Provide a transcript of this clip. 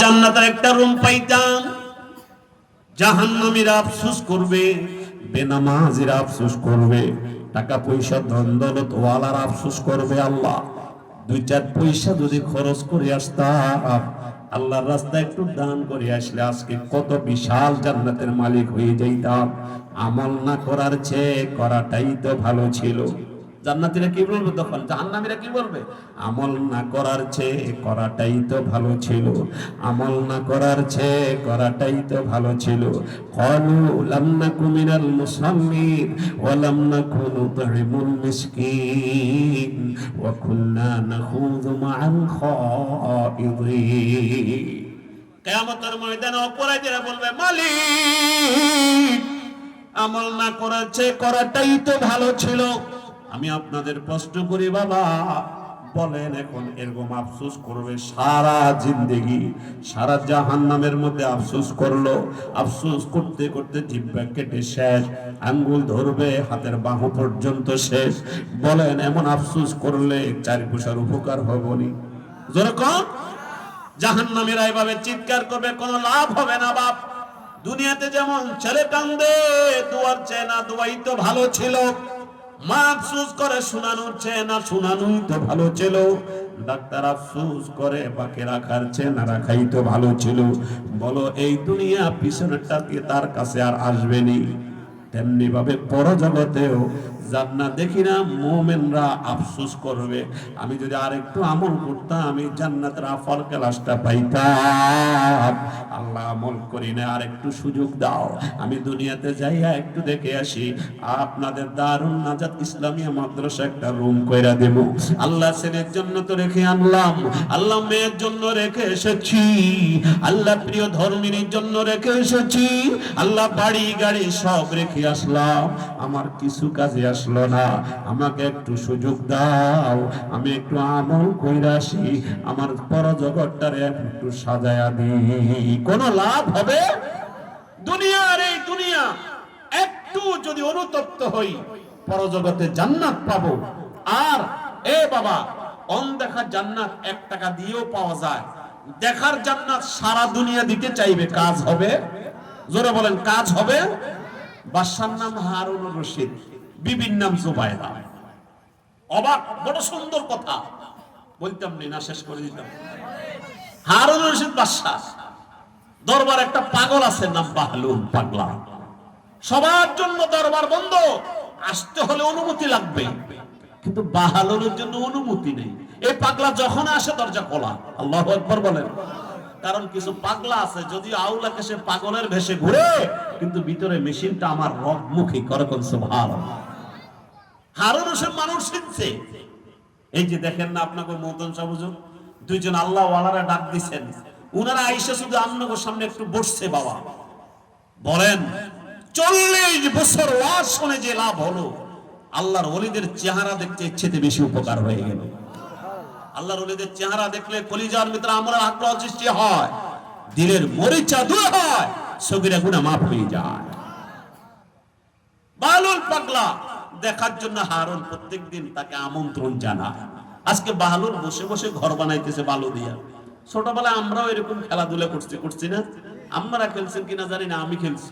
জান্নাতের একটা রুম পাইতাম। জাহান্নামীরা আফসোস করবে, বেনামাজিরা আফসোস করবে টাকা পয়সা ধন দৌলত ওয়ালার আফসোস করবে আল্লাহ। দুই চার পয়সা যদি খরচ করে আসতাম, আল্লাহর রাস্তায় একটু দান করে আসলে আজকে কত বিশাল জান্নাতের মালিক হয়ে যাইতাম। আমল না করার চেয়ে করাটাই তো ভালো ছিল। জান্নাতীরা কি বলবে তখন? জাহান্নামীরা কি বলবে? আমল না করার চেয়ে করাটাই তো ভালো ছিল। আমল না করার চেয়ে করাটাই তো ভালো ছিল। ক্বালু লাম নাকু মিনাল মুসাল্লিন ওয়া লাম নাকু নুতঈমুল মিসকিন ওয়া কুন্না নাখুযু মাআল খাইদিন কিয়ামতের ময়দানে অপরাধীরা বলবে, মালিক, আমল না করার চেয়ে করাটাই তো ভালো ছিল। আমি আপনাদের প্রশ্ন করি, বাবা। বলেন, এখন এরকম আফসোস করবে সারা জিন্দেগি, সারা জাহান নামের মধ্যে আফসোস করল। আফসোস করতে করতে জিব্বা কেটে শেষ, আঙ্গুল ধরবে, হাতের বাহু পর্যন্ত শেষ। বলেন, এমন আফসোস করলে চারি পয়সার উপকার হবনি যেরকম জাহান নামেরা এভাবে চিৎকার করবে, কোনো লাভ হবে না, বাপ। দুনিয়াতে যেমন ছেলে কান্দে, দুয়ার চেয়ে না দুয়াই তো ভালো ছিল। মা আফসুস করে শোনানো চেয়ে না শোনানোই তো ভালো ছিল। ডাক্তার আফসুস করে বাকি রাখার চেয়ে না রাখাই তো ভালো ছিল। বলো, এই দুনিয়া পিছনেরটা দিয়ে তার কাছে আর আসবেনি তেমনি ভাবে পরজগতেও জান্নাত দেখি না, মোমেনরা আফসোস করবে। আমি যদি আরেকটু আমল করতাম, আমি জান্নাতের আফল ক্লাসটা পাইতাম। আল্লাহ আমল করি না, আরেকটু সুযোগ দাও। আমি দুনিয়াতে যাইয়া একটু দেখে আসি, আপনাদের দারুণ নাজাত ইসলামিয়া মাদ্রাসা একটা রুম কইরা দেব। আল্লাহ ছেলের জন্য তো রেখে আনলাম, আল্লাহ মেয়ের জন্য রেখে এসেছি, আল্লাহ প্রিয় ধর্মিনীর জন্য রেখে এসেছি, আল্লাহ বাড়ি গাড়ি সব রেখে আসলাম। আমার কিছু কাজে আসলো না। আমাকে একটু সুযোগ দাও। আমি একটু আমল কইরা আসি। আমার পরজগৎটারে একটু সাজায়া দিই। কোনো লাভ হবে? দুনিয়ার এই দুনিয়া একটু যদি অনুতপ্ত হই, পরজগতে জান্নাত পাবো। আর এ বাবা অনদেখা জান্নাত এক টাকা দিয়েও পাওয়া যায়। দেখার জান্নাত সারা দুনিয়া দিতে চাইবে। কাজ হবে? জোরে বলেন, কাজ হবে? বাদশার নাম হারুন রশিদ। বিবির নাম জুবাইদা অবাক, বড় সুন্দর কথা। বলতাম নি শেষ করে দিতাম। হারুন রশিদ বাদশাহ, দরবার একটা পাগল আছে, নাম বাহলুন পাগলা। সবার জন্য দরবার বন্ধ, আসতে হলে অনুমতি লাগবে। কিন্তু বাহালুনের জন্য অনুমতি নেই। এই পাগলা যখন আসে, দরজা খোলা। আল্লাহ একবার বলেন। কারণ কিছু পাগলা আছে যদি আউলাকে সে পাগলের ভেসে ঘুরে, কিন্তু ভিতরে মেশিনটা আমার রব মুখী কোন সুবহান হারুন মানুষ শিখছে এই যে দেখেন না আপনাকে মতন সাবুজুর দুইজন আল্লাহ ওয়ালারা ডাক দিছেন। উনারা আইসা শুধু আপনাকে সামনে একটু বসছে বাবা। বলেন, চল্লিশ বছর শুনে যে লাভ হলো, আল্লাহর ওলিদের চেহারা দেখতে ইচ্ছেতে বেশি উপকার হয়ে গেল। আল্লাহর ওলিদের চেহারা দেখলে কলিজার ভিতরে আমরা আগ্রহ সৃষ্টি হয়, দিলের মরিচা দূর হয়, সগিরা গুণা মাফ হয়ে যায়। বালুল পাগলা দেখার জন্য হারন প্রত্যেক দিন তাকে আমন্ত্রণ জানায়। আজকে বাহালুর বসে বসে ঘর বানাইতেছে বালু দিয়া। ছোটবেলায় আমরাও এরকম খেলাধুলা করছি করছি না? আমরা খেলছেন কিনা জানি না, আমি খেলছি।